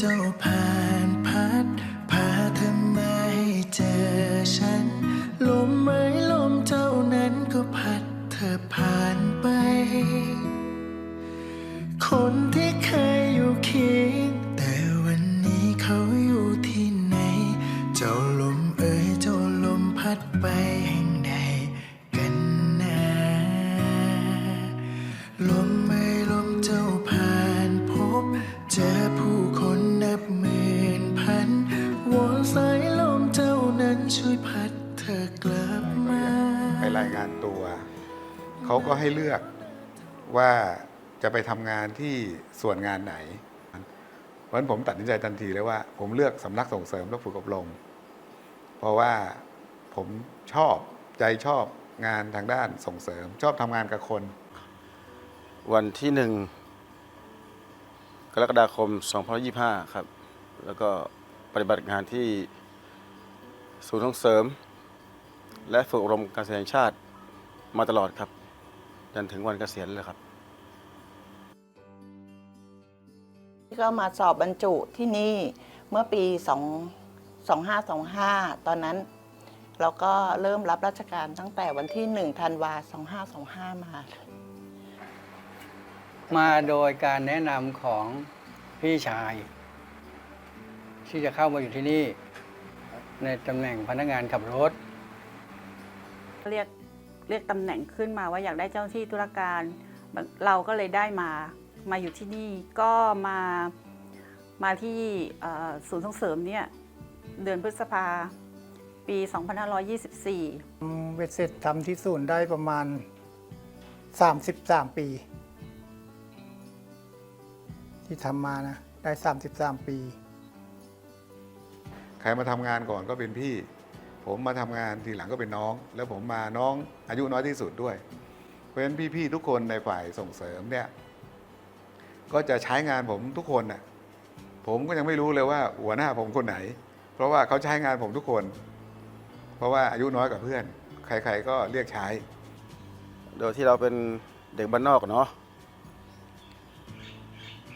เจ้าผ่านพัดายงานตัว เขาก็ให้เลือกว่าจะไปทำงานที่ส่วนงานไหน เพราะฉะนั้นผมตัดสินใจทันทีเลยว่า ผมเลือกสำนักส่งเสริมและฝึกอบรม เพราะว่าผมชอบใจชอบงานทางด้านส่งเสริม ชอบทำงานกับคน วันที่หนึ่งกรกฎาคม2025 ครับ แล้วก็ปฏิบัติงานที่ศูนย์ส่งเสริม และฝึกอบรมการแสดงชาติ มาตลอดครับ จนถึงวันเกษียณเลยครับ ก็มาสอบบรรจุที่นี่เมื่อปี2 2525 ตอนนั้นเราก็เริ่มรับราชการตั้งแต่วันที่1ธันวา2525 มา มาโดยการแนะนำของพี่ชาย ที่จะเข้ามาอยู่ที่นี่ ในตำแหน่งพนักงานขับรถ เรียก เรียกตำแหน่งขึ้นมาว่าอยากได้เจ้าหน้าที่ธุรการ เราก็เลยได้มามาอยู่ที่นี่ก็มามาที่เอ่อศูนย์ส่งเสริมเนี่ยเดือนพฤษภาปี 2524อืมเบ็ดเสร็จทำที่ศูนย์ได้ประมาณ 33 ปี ที่ทำมานะ ได้ 33 ปี ใครมาทำงานก่อนก็เป็นพี่ ผมมาทำงานทีหลังก็เป็นน้อง แล้วผมมาน้องอายุน้อยที่สุดด้วย เพราะฉะนั้นพี่ๆทุกคนในฝ่ายส่งเสริมเนี่ยก็จะใช้งานผมทุกคนน่ะผมก็ยังไม่รู้เลยว่าหัวหน้าผมคนไหน เพราะว่าเขาใช้งานผมทุกคน เพราะว่าอายุน้อยกว่าเพื่อน ใครๆก็เรียกใช้ โดยที่เราเป็นเด็กบ้านนอกเนาะ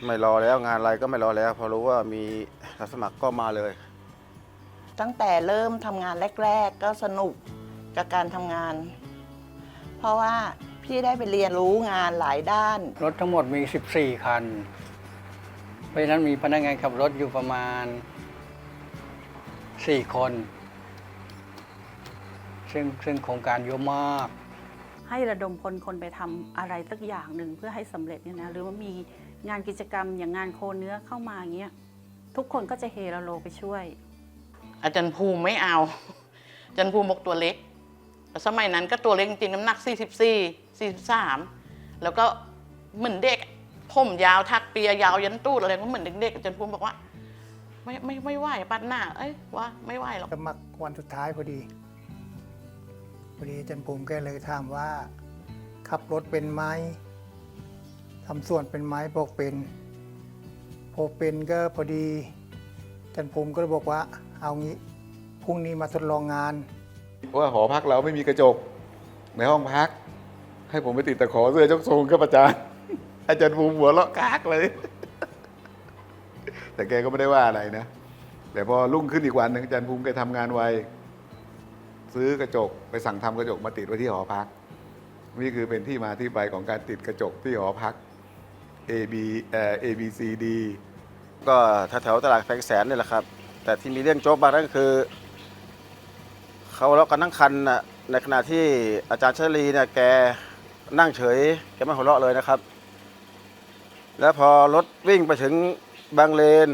ไม่รอแล้วงานอะไรก็ไม่รอแล้ว พอรู้ว่ามีรับสมัครก็มาเลย ตั้งแต่เริ่มทำงานแรก ๆ ก็สนุกกับการทำงาน เพราะว่าพี่ได้ไปเรียนรู้งานหลายด้าน รถทั้งหมดมี 14 คัน เพราะฉะนั้นมีพนักงานขับรถอยู่ประมาณ 4 คน ซึ่งซึ่งโครงการเยอะมาก ให้ระดมพลคนไปทำอะไรสักอย่างหนึ่งเพื่อให้สำเร็จเนี่ยนะหรือว่ามีงานกิจกรรมอย่างงานโคเนื้อเข้ามาอย่างเงี้ยทุกคนก็จะเฮโลไปช่วย อาจารย์ภูมิไม่เอา อาจารย์ภูมิบอกตัวเล็ก สมัยนั้นก็ตัวเล็กจริงน้ำหนัก 44 43 แล้วก็เหมือนเด็กผมยาวทักเปียยาวยันตูดอะไรก็เหมือนเด็กๆอาจารย์ภูมิบอกว่า ไม่ไม่ไม่ไหวปัดหน้า เอ้ยว่าไม่ไหวหรอกสมัครวันสุดท้ายพอดี พอดีอาจันภูมิแกเลยถามว่า ขับรถเป็นไหมทำส่วนเป็นไหมบอกเป็นพอเป็นก็พอดีอาจันภูมิก็เลยบอกว่า เอางี้พรุ่งนี้มาทดลองงานเพราะว่าหอพักเราไม่มีกระจกในห้องพัก ให้ผมไปติดตะขอเสื้อเจ้าทรงกับอาจารย์ อาจารย์ภูมิหัวเราะกากเลย แต่แกก็ไม่ได้ว่าอะไรนะ แต่พอรุ่งขึ้นอีกวันหนึ่งอาจารย์ภูมิแกทำงานไว ซื้อกระจกไปสั่งทำกระจกมาติดไว้ที่หอพัก นี่คือเป็นที่มาที่ไปของการติดกระจกที่หอพัก A B เอ่อ A B C D ก็แถวๆตลาดแฟงแสนนี่แหละครับ แต่ที่มีเรื่องโจ๊กบางนั่นก็คือเขาเลาะกันทั้งคันน่ะในขณะที่อาจารย์ชลีเนี่ยแกนั่งเฉยแกไม่หัวเราะเลยนะครับ แล้วพอรถวิ่งไปถึงบางเลน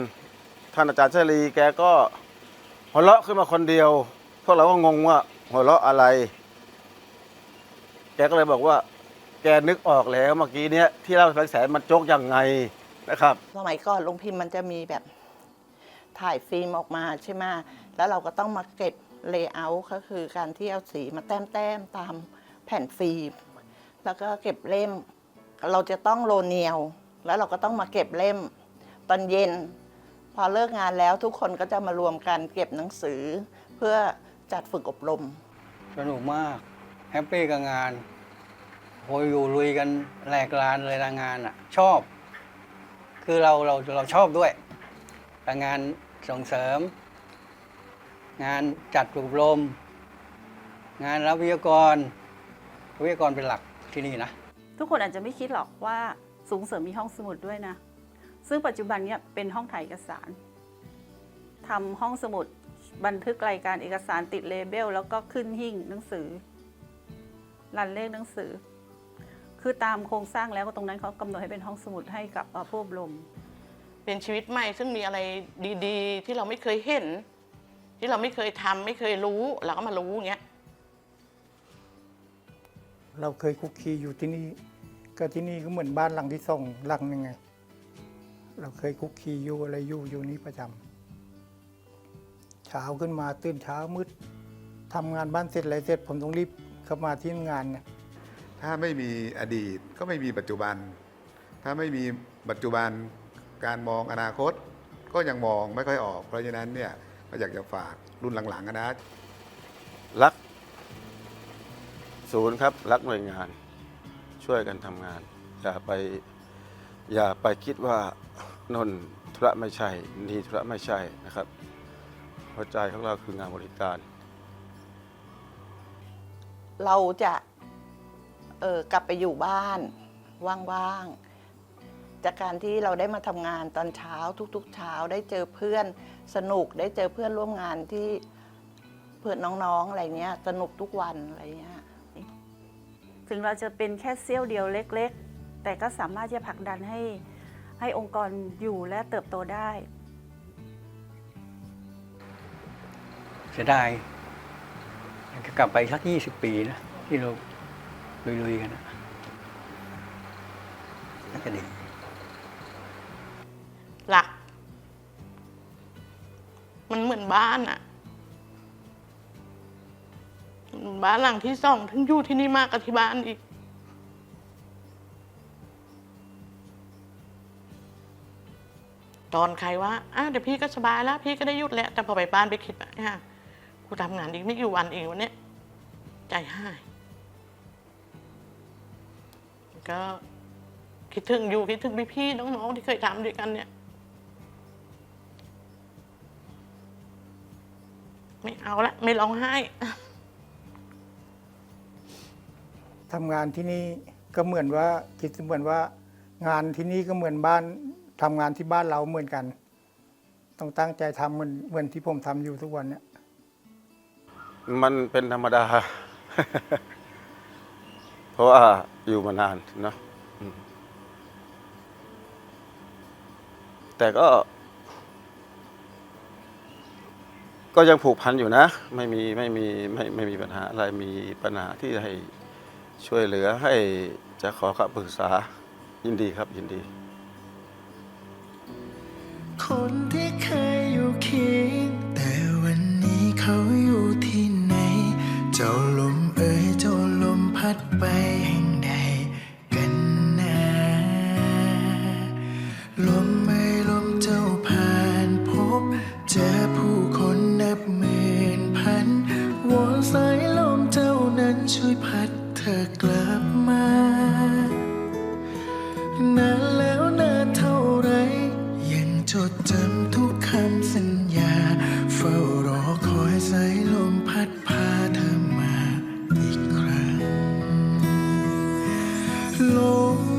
ท่านอาจารย์ชลีแกก็หัวเราะขึ้นมาคนเดียว พวกเราก็งงว่าหัวเราะอะไร แกก็เลยบอกว่า แกนึกออกแล้วเมื่อกี้เนี้ยที่เล่าแฟงแสนมันโจ๊กยังไงนะครับ สมัยก่อนลงพิมพ์มันจะมีแบบ ถ่ายฟิล์มออกมาใช่ไหมแล้วเราก็ต้องมาเก็บเลเยอร์ก็คือการที่เอาสีมาแต้มๆตามแผ่นฟิล์ม แล้วก็เก็บเล่ม เราจะต้องโรเนียลแล้วเราก็ต้องมาเก็บเล่ม ตอนเย็น พอเลิกงานแล้วทุกคนก็จะมารวมกันเก็บหนังสือ เพื่อจัดฝึกอบรม สนุกมาก แฮปปี้กับงานโหอยู่ลุยกันแหลกลานเลยละงานอะ ชอบ คือเราเราเราชอบด้วยแต่งาน ส่งเสริม งานจัดอบรมงานรับวิทยากร วิทยากรเป็นหลักที่นี่นะ ทุกคนอาจจะไม่คิดหรอกว่าสูงเสริมมีห้องสมุดด้วยนะ ซึ่งปัจจุบันเนี้ยเป็นห้องถ่ายเอกสารทำห้องสมุดบันทึกรายการเอกสารติดเลเบลแล้วก็ขึ้นหิ้งหนังสือรันเลขหนังสือ คือตามโครงสร้างแล้วก็ตรงนั้นเขากำหนดให้เป็นห้องสมุดให้กับผู้อบรม เป็นชีวิตใหม่ ซึ่งมีอะไรดีๆ ที่เราไม่เคยเห็น ที่เราไม่เคยทำไม่เคยรู้เราก็มารู้อย่างเงี้ยเราเคยคุกคีอยู่ที่นี่ ก็ที่นี่ก็เหมือนบ้านหลังที่สองหลังหนึ่งไง เราเคยคุกคีอยู่อะไรอยู่อยู่นี่ประจำเช้าขึ้นมาตื่นเช้ามืดทำงานบ้านเสร็จอะไรเสร็จ ผมต้องรีบเข้ามาที่งานเนี่ยถ้าไม่มีอดีตก็ไม่มีปัจจุบัน ถ้าไม่มีปัจจุบัน การมองอนาคตก็ยังมองไม่ค่อยออก เพราะฉะนั้นเนี่ยก็อยากจะฝากรุ่นหลังๆอะนะรักศูนย์ครับรักหน่วยงาน ช่วยกันทำงาน อย่าไปอย่าไปคิดว่านนธุระไม่ใช่นี่ธุระไม่ใช่นะครับหัวใจของเราคืองานบริการ เราจะเออกลับไปอยู่บ้าน ว่างๆ จากการที่เราได้มาทำงานตอนเช้าทุกๆ เช้าได้เจอเพื่อนสนุกได้เจอเพื่อนร่วมงานที่เพื่อนน้องๆอะไรเงี้ยสนุกทุกวันอะไรเงี้ยถึงเราจะเป็นแค่เสี้ยวเดียวเล็ก ๆ แต่ก็สามารถจะผลักดันให้ให้องค์กรอยู่และเติบโตได้เสียดายอยากจะกลับไปสักยี่สิบปีนะ ที่เราลุยๆกันนะน่าจะดี มันเหมือนบ้านอะบ้านหลังที่สองถึงอยู่ที่นี่มากกว่าที่บ้านอีก ตอนใครว่าอะเดี๋ยวพี่ก็สบายแล้ว พี่ก็ได้หยุดแล้วแต่พอไปบ้านไปคิดอะฮะกูทำงานอีกไม่กี่วันเองวันนี้ใจหายก็คิดถึงอยู่คิดถึงพี่ๆน้องๆที่เคยทำด้วยกันเนี่ย ไม่เอาละไม่ร้องไห้ ทำงานที่นี่ก็เหมือนว่าคิดเหมือนว่า งานที่นี่ก็เหมือนบ้านทำงานที่บ้านเราเหมือนกัน ต้องตั้งใจทำเหมือนเหมือนที่ผมทำอยู่ทุกวันเนี่ยมันเป็นธรรมดา เพราะว่าอยู่มานานเนาะอืมแต่ก็ ก็ยังผูกพันอยู่นะ ไม่มีไม่มีไม่ไม่มีปัญหาอะไรมีปัญหาที่ให้ช่วยเหลือให้จะขอคำปรึกษายินดีครับยินดี นช่วยพัดเธอกลับมา นานแล้วนานเท่าไร ยังจดจำทุกคำสัญญา เฝ้ารอคอยสายลมพัดพาเธอมาอีกครั้งลม